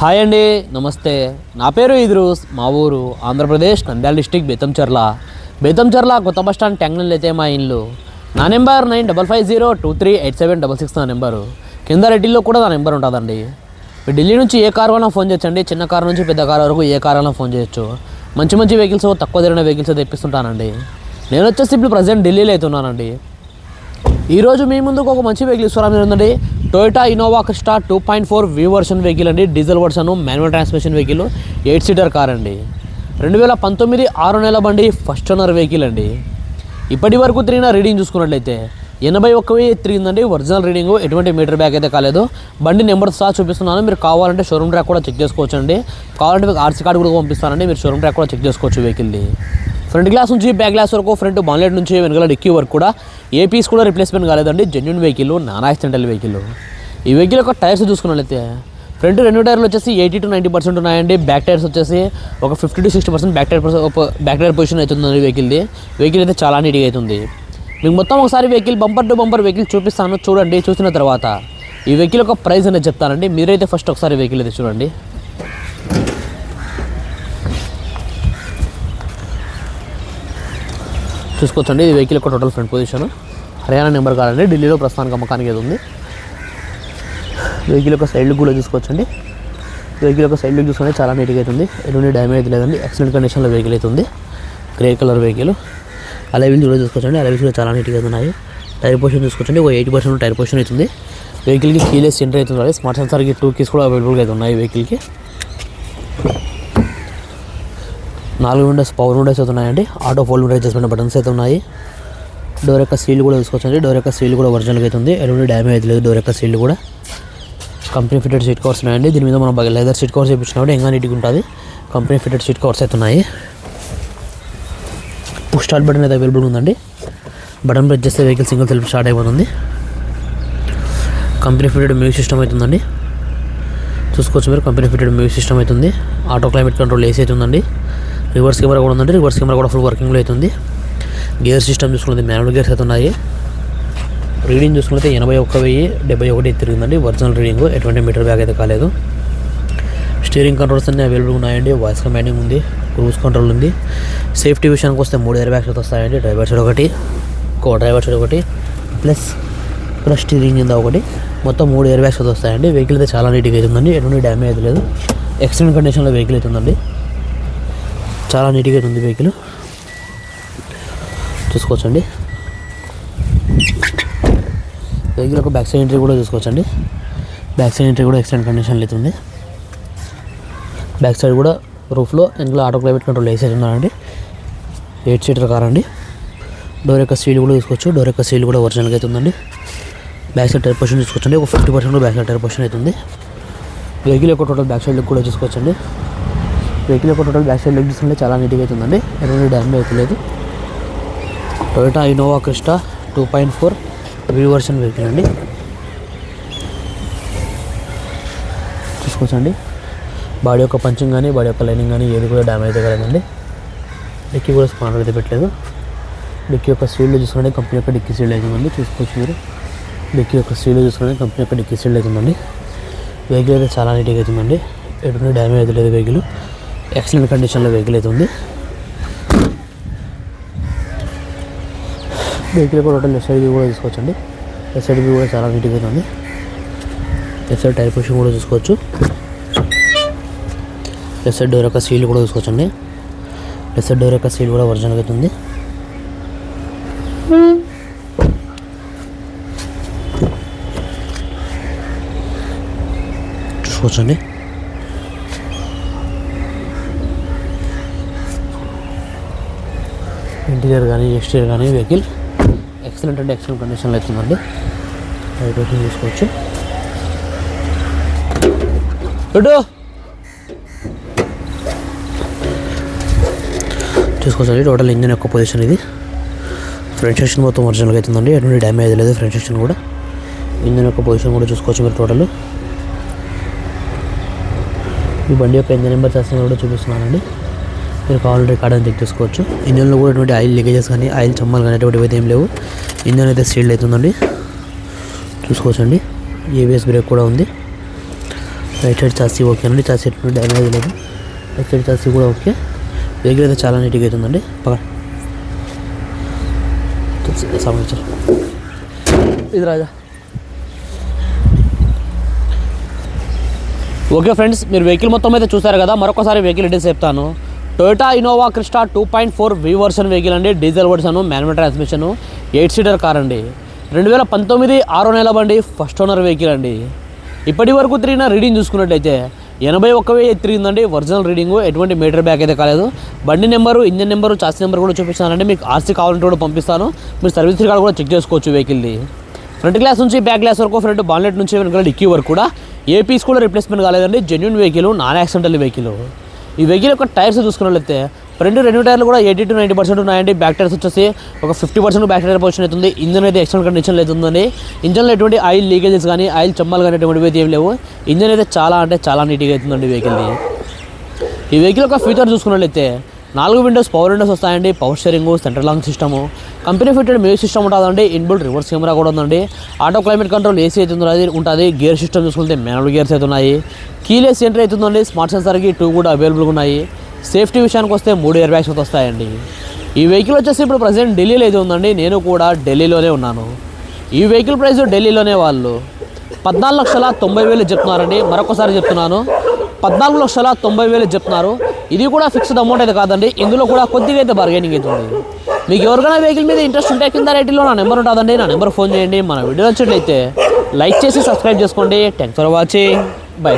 Hi అండి నమస్తే. నా పేరు ఇద్రూస్ మా ఊరు ఆంధ్రప్రదేశ్ నంద్యాల డిస్టిక్ బేతంచర్ల. బేతంచర్ల కొత్త బస్ స్టాండ్ ట్యాంగ్నల్ అయితే మా ఇల్లు. నా number nine double five zero two three eight seven double six నా నెంబరు. కింద రెడ్డిలో కూడా నా నెంబర్ ఉంటుందండి. ఢిల్లీ నుంచి ఏ కార్ అయినా ఫోన్ చేయొచ్చండి. చిన్న కార్ నుంచి పెద్ద కార్ వరకు ఏ కార్ అయినా ఫోన్ చేయొచ్చు. మంచి మంచి వెహికల్స్ తక్కువ ధరన వెహికల్స్ తెప్పిస్తుంటానండి. నేను వచ్చేసి ఇప్పుడు ప్రజెంట్ ఢిల్లీలో అవుతున్నానండి ఈరోజు మీ ముందుకు ఒక మంచి వెహికల్ ఇస్తున్నాం ఏంటంటే Toyota Innova Crysta two point four V version vehicle అండి. Diesel version manual transmission vehicle eight seater car అండి. రెండు వేల పంతొమ్మిది ఆరు నెలల బండి ఫస్ట్ ఓనర్ వెహికల్ అండి. ఇప్పటి వరకు తిరిగిన రీడింగ్ చూసుకున్నట్లయితే ఎనభై ఒక్క వెయ్యి తిరిగిందండి. ఒరిజినల్ రీడింగ్ ఎటువంటి మీటర్ బ్యాక్ అయితే కాలేదు. బండి నెంబర్ సహా చూపిస్తున్నాను. మీరు కావాలంటే షోరూమ్ ట్రాక్ కూడా చెక్ చేసుకోవచ్చు అండి కావాలంటే మీకు ఆర్సీ కార్డు కూడా పంపిస్తానండి. మీరు షోరూమ్ ట్రాక్ కూడా చెక్ చేసుకోవచ్చు వెహికల్ది ఫ్రంట్ గ్లాస్ నుంచి బ్యాక్ గ్లాస్ వరకు ఫ్రంట్ బాన్లెట్ నుంచి వెనకాల డిక్కీ వరకు కూడా ఏ పీస్ కూడా రిప్లేస్మెంట్ కాలేదండి. Genuine vehicle non accidental vehicle ఈ వెహికల్ యొక్క టైర్స్ చూసుకున్నట్లయితే ఫ్రంట్ రెండు టైర్లు వచ్చేసి ఎయిటీ టు నైంటీ పర్సెంట్ ఉన్నాయండి. బ్యాక్ టైర్స్ వచ్చేసి ఒక fifty to sixty percent back tyre back tyre position అవుతుంది వెహికల్ది వెహికల్ అయితే చాలా నీట్గా అవుతుంది. మీకు మొత్తం ఒకసారి vehicle bumper to bumper vehicle చూపిస్తాను. చూడండి చూసిన తర్వాత ఈ వెహికల్ యొక్క ప్రైస్ అనేది చెప్తానండి. మీరైతే ఫస్ట్ ఒకసారి వెహికల్ అయితే చూడండి. చూసుకోవచ్చండి. ఇది వెహికల్ యొక్క total front position Haryana number కాదండి. ఢిల్లీలో ప్రస్తుతానికి అమ్మకానికి ఏది ఉంది? వెహికల్ యొక్క సైడ్ లుక్ కూడా చూసుకోవచ్చండి. వెహికల్ యొక్క సైడ్ లుక్ చూసుకుంటే చాలా నీట్గా అవుతుంది ఎటువంటి డ్యామేజ్ లేదండి. ఎక్సలెంట్ కండిషన్లో వెహికల్ అవుతుంది గ్రే కలర్ వెహికల్ అలైవిల్స్ కూడా చూసుకోవచ్చండి. అలైవిల్స్ కూడా చాలా నీట్గా ఉన్నాయి. టైర్ పొజిషన్ చూసుకోవచ్చండి. ఒక ఎయిటీ పర్సెంట్ టైర్ పొజిషన్ అవుతుంది వెహికల్కి కీలెస్ ఎంటర్ అవుతుంది స్మార్ట్ సెన్సార్కి టూ కీస్ కూడా అవైలబుల్గా అయితే ఉన్నాయి వెహికల్కి నాలుగు విండోస్ పవర్ విండోస్ అయితే ఉన్నాయండి. Auto fold window adjustment buttons అయితే ఉన్నాయి. డోర్ యొక్క సీల్ కూడా చూసుకోవచ్చండి. డోర్ యొక్క సీల్ కూడా ఒరిజినల్గా అయితే ఉంది. ఎటువంటి డ్యామేజ్ అయితే లేదు డోర్ యొక్క సీల్ కూడా. కంపెనీ ఫిటెడ్ సీట్ కవర్స్ ఉన్నాయండి. దీని మీద మనం లెదర్ సీట్ కవర్స్ వేయించినప్పుడు ఇంకా నీట్గా ఉంటుంది. కంపెనీ ఫిటెడ్ సీట్ కవర్స్ అయితే ఉన్నాయి. పుష్ స్టార్ట్ బటన్ అయితే అవైలబుల్ ఉందండి. బటన్ ప్రెస్ చేస్తే వెహికల్ సింగిల్ సెల్ఫ్ స్టార్ట్ అయిపోతుంది. కంపెనీ ఫిటెడ్ మ్యూజిక్ సిస్టమ్ అవుతుందండి చూసుకోవచ్చు మీరు. కంపెనీ ఫిటెడ్ మ్యూజిక్ సిస్టమ్ అవుతుంది ఆటో క్లైమేట్ కంట్రోల్ ఏసీ అవుతుందండి రివర్స్ కెమెరా కూడా ఉందండి. రివర్స్ కెమెరా కూడా ఫుల్ వర్కింగ్లో అవుతుంది గేర్ సిస్టమ్ చూసుకుంటే మాన్యువల్ గేర్స్ అయితే ఉన్నాయి. రీడింగ్ చూసుకుంటే ఎనభై ఒక్క వెయ్యి డెబ్బై ఒకటి తిరిగిందండి. ఒరిజినల్ రీడింగ్ ఎటువంటి మీటర్ బ్యాగ్ అయితే కాలేదు. స్టీరింగ్ కంట్రోల్స్ అన్నీ అవైలబుల్ ఉన్నాయండి. వాయిస్ కమాండింగ్ ఉంది క్రూజ్ కంట్రోల్ ఉంది. సేఫ్టీ విషయానికి వస్తే మూడు ఎయిర్ బ్యాగ్స్ వస్తాయండి. డ్రైవర్ సైడ్ ఒకటి కో డ్రైవర్ సైడ్ ఒకటి ప్లస్ ప్లస్ స్టీరింగ్ కింద ఒకటి. మొత్తం మూడు ఎయిర్ బ్యాగ్స్ వస్తాయండి. వెహికల్ అయితే చాలా నీట్గా అవుతుందండి ఎటువంటి డ్యామేజ్ లేదు. ఎక్సలెంట్ కండిషన్లో వెహికల్ అవుతుందండి చాలా నీట్గా ఉంది వెహికల్. చూసుకోవచ్చండి. వెహికల్ ఒక బ్యాక్ సైడ్ ఎంట్రీ కూడా చూసుకోవచ్చండి. బ్యాక్ సైడ్ ఎంట్రీ కూడా ఎక్సలెంట్ కండిషన్లో అవుతుంది బ్యాక్ సైడ్ కూడా రూఫ్లో ఇంట్లో ఆటో క్లైమేట్ కంట్రోల్ వేసేది ఉన్నారండి. ఎయిట్ సీటర్ కార్ అండి డోర్ యొక్క సీల్ కూడా చూసుకోవచ్చు. డోర్ యొక్క సీల్ కూడా ఒరిజినల్గా అవుతుందండి బ్యాక్ సైడ్ టైర్ పొజిషన్ తీసుకోవచ్చండి ఒక fifty percent back side tyre position అవుతుంది వెహికల్ యొక్క టోటల్ బ్యాక్ సైడ్ లుక్ కూడా చూసుకోవచ్చండి. వెహికల్ యొక్క టోటల్ బ్యాక్ సైడ్ లెగ్ చూస్తుంటే చాలా నీట్గా అవుతుందండి ఎటువంటి డ్యామేజ్ అవుతుంది లేదు Toyota Innova Crysta two point four V version vehicle అండి. చూసుకోవచ్చండి. బాడీ యొక్క పంచింగ్ కానీ బాడీ యొక్క లైనింగ్ కానీ ఏది కూడా డ్యామేజ్ అయితే కలదండి. డిక్కీ కూడా స్పానర్ అయితే పెట్టలేదు. డిక్కీ యొక్క సీల్డ్ చూసుకుంటే కంపెనీ యొక్క డిక్కీ సీల్డ్ అవుతుందండి చూసుకోవచ్చు మీరు. డిక్కీ యొక్క సీల్డ్ చూసుకుంటే కంపెనీ యొక్క డిక్కీ సీల్డ్ అవుతుందండి వెహికల్ అయితే చాలా నీట్గా అవుతుందండి ఎటువంటి డ్యామేజ్ అయితే లేదు వెహికల్. ఎక్సలెంట్ కండిషన్లో వెహికల్ అయితే ఉంది. వెహికల్ కూడా ఉంటుంది లెఫ్ట్ సైడ్ వ్యూ కూడా తీసుకోవచ్చండి లెఫ్ట్ సైడ్ వ్యూ కూడా చాలా నీట్గా ఉంది. లెఫ్ట్ సైడ్ టైర్ పొజిషన్ కూడా చూసుకోవచ్చు. లెఫ్ట్ సైడ్ డోర్ యొక్క సీల్ కూడా చూసుకోవచ్చండి. లెఫ్ట్ సైడ్ డోర్ యొక్క సీల్ కూడా ఒరిజినల్ అవుతుంది చూసుకోవచ్చండి. ఇంటీరియర్ కానీ ఎక్స్టీరియర్ కానీ వెహికల్ ఎక్సలెంట్ అంటే ఎక్సలెంట్ కండిషన్లో అవుతుందండి రైట్ వచ్చి చేసుకోవచ్చు. చూసుకోవచ్చండి టోటల్ ఇంజిన్ యొక్క పొజిషన్ ఇది. ఫ్రంట్ సెక్షన్ మొత్తం ఒరిజినల్గా అవుతుందండి ఎటువంటి డ్యామేజ్ లేదు ఫ్రంట్ సెక్షన్ కూడా. ఇంజిన్ యొక్క పొజిషన్ కూడా చూసుకోవచ్చు మీరు టోటల్ ఈ బండి యొక్క ఇంజిన్ నెంబర్ చేసిన కూడా చూపిస్తున్నానండి. మీరు కావాలంటే కాడని అని చెక్ చేసుకోవచ్చు ఇంజన్లో కూడా ఎటువంటి ఆయిల్ లీకేజెస్ కానీ ఆయిల్ చమ్మాలు కానీ అటువంటివి అయితే ఏం లేవు. ఇంజన్ అయితే సీల్డ్ అవుతుందండి. చూసుకోవచ్చండి. ఏబిఎస్ బ్రేక్ కూడా ఉంది. రైట్ సైడ్ చాసీ ఓకే అండి. చాసీ ఎటువంటి డ్యామేజ్ లేదు. రైట్ సైడ్ చాసీ కూడా ఓకే. వెహికల్ అయితే చాలా నీట్గా అవుతుందండి. పక్క సంబంధించారు ఇది రాజా. ఓకే ఫ్రెండ్స్ మీరు వెహికల్ మొత్తం అయితే చూసారు కదా. మరొకసారి వెహికల్ డీటెయిల్స్ చెప్తాను. Toyota Innova Crysta two point four V version vehicle అండి. Diesel version manual transmission eight seater car అండి. రెండు వేల పంతొమ్మిది ఆరో నెల బండి ఫస్ట్ ఓనర్ వెహికల్ అండి. ఇప్పటి వరకు తిరిగిన రీడింగ్ చూసుకున్నట్టయితే ఎనభై ఒక్క వెయ్యి తిరిగిందండి. ఒరిజినల్ రీడింగ్ ఎటువంటి మీటర్ బ్యాక్ అయితే కాలేదు. బండి number engine number chassis number కూడా చూపిస్తానండి మీకు ఆర్సీ కావాలంటే కూడా పంపిస్తాను. మీరు సర్వీస్ రికార్డ్ కూడా చెక్ చేసుకోవచ్చు వెహికల్ది ఫ్రంట్ గ్లాస్ నుంచి బ్యాక్ గ్లాస్ వరకు ఫ్రంట్ బాన్లెట్ నుంచి వెనకాల డిక్కీ వరకు కూడా ఏ పీస్ కూడా రిప్లేస్మెంట్ కాలేదండి. Genuine vehicle non accidental vehicle ఈ వెహికల్ యొక్క టైర్స్ చూసుకున్నట్లయితే రెండు రెండు టైర్లు కూడా ఎయిటీ టు నైంటీ పర్సెంట్ ఉన్నాయండి. బ్యాక్ టైర్స్ వచ్చేసి ఒక fifty percent back tyre position అవుతుంది ఇంజన్ అయితే ఎక్స్టర్నల్ కండిషన్ అవుతుందండి ఇంజన్లో ఎటువంటి ఆయిల్ లీకేజెస్ కానీ ఆయిల్ చమ్మాలు కానీ ఎటువంటివి అయితే ఏం లేవు. ఇంజన్ అయితే చాలా అంటే చాలా నీట్గా అవుతుందండి వెహికల్ని ఈ వెహికల్ యొక్క ఫీచర్ చూసుకున్నట్లయితే నాలుగు విండోస్ పవర్ విండోస్ వస్తాయండి. Power steering central long system. Company fitted music system ఉంటుందండి. ఇన్బుల్ట్ రివర్స్ కెమెరా కూడా ఉందండి. ఆటో క్లైమేట్ కంట్రోల్ ఏసీ అయితే ఉంటుంది. గేర్ సిస్టమ్ చూసుకుంటే మాన్యువల్ గేర్స్ అయితే ఉన్నాయి. కీలెస్ ఎంట్రీ అవుతుందండి స్మార్ట్ సెన్సర్కి టూ కూడా అవైలబుల్గా ఉన్నాయి. సేఫ్టీ విషయానికి వస్తే మూడు ఇయర్ బ్యాగ్స్ వస్తాయండి. ఈ వెహికల్ వచ్చేసి ఇప్పుడు ప్రజెంట్ ఢిల్లీలో అయితే ఉందండి. నేను కూడా ఢిల్లీలోనే ఉన్నాను. ఈ వెహికల్ ప్రైస్ ఢిల్లీలోనే వాళ్ళు. పద్నాలుగు లక్షల తొంభై వేలు చెప్తున్నారండి. మరొకసారి చెప్తున్నాను. పద్నాలుగు లక్షల తొంభై వేలు చెప్తున్నారు. ఇది కూడా ఫిక్స్డ్ అమౌంట్ అయితే కాదండి. ఇందులో కూడా కొద్దిగా అయితే బార్గెనింగ్ అవుతుంది మీకు ఎవరికైనా వెహికల్ మీద ఇంట్రెస్ట్ ఉంటే కింద రేటిలో నా నెంబర్ ఉంటుందండి. నా నెంబర్ ఫోన్ చేయండి. మన వీడియో నచ్చినట్లయితే లైక్ చేసి సబ్స్క్రైబ్ చేసుకోండి. Thanks for watching bye